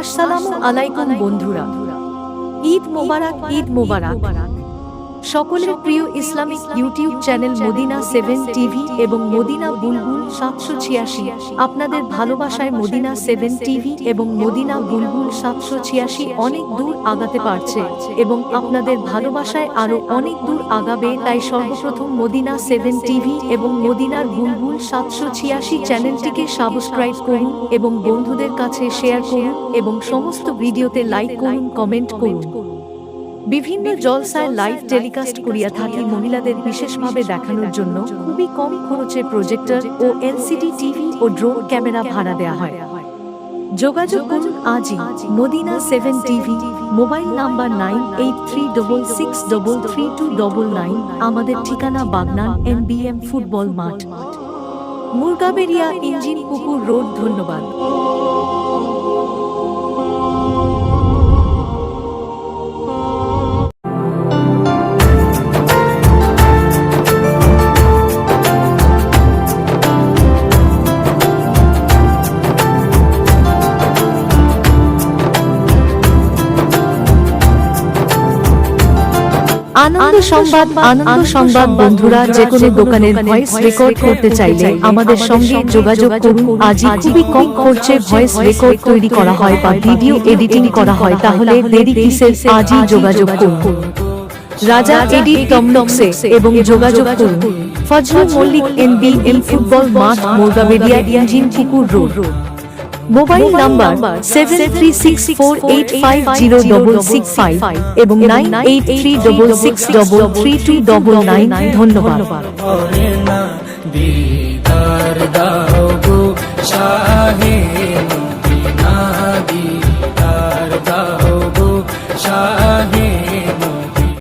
আসসালামু আলাইকুম বন্ধুরা। ঈদ মোবারক ঈদ মোবারক। সকলের প্রিয় Islamic YouTube channel Madina seven TV এবং মদিনা বুলবুল সাতশো ছিয়াশি। আপনাদের ভালোবাসায় মদিনা সেভেন টিভি এবং মদিনা বুলবুল সাতশো ছিয়াশি অনেক দূর আগাতে পারছে এবং আপনাদের ভালোবাসায় আরও অনেক দূর আগাবে তাই সর্বপ্রথম মদিনা সেভেন টিভি এবং মদিনার বুলবুল সাতশো ছিয়াশি চ্যানেলটিকে সাবস্ক্রাইব করুন এবং বন্ধুদের কাছে শেয়ার করুন এবং সমস্ত ভিডিওতে লাইক করুন, কমেন্ট করুন। বিভিন্ন জলসায় লাইভ টেলিকাস্ট করিয়া থাকি মহিলাদের বিশেষভাবে দেখানোর জন্য খুবই কম খরচে প্রজেক্টর ও এলসিডি টিভি ও ড্রোন ক্যামেরা ভাড়া দেওয়া হয়। যোগাযোগ করুন আজই Madina seven TV mobile number nine eight three double six double three two double nine আমাদের ঠিকানা বাগনান এম বি ফুটবল মাঠ। মুরগাবেরিয়া ইঞ্জিন পুকুর রোড ধন্যবাদ। আনন্দ সংবাদ আনন্দ সংবাদ বন্ধুরা যে কোনো দোকানের ভয়েস রেকর্ড করতে চাইলে আমাদের সঙ্গে যোগাযোগ করুন। আজই খুবই কম খরচে ভয়েস রেকর্ড তৈরি করা হয় বা ভিডিও এডিটিং করা হয়। তাহলে দেরি কিসের? আজই যোগাযোগ করুন। রাজা এডিট টমনক্সে এবং যোগাযোগ করুন। Fazlul Mallick N B M football মাঠ মোরগাবেডিয়া ইঞ্জিন পুকুর road. Mobile number seven three six four eight five zero double six five এবং nine eight three double six double three two double nine ধন্যবাদ। গো শাহে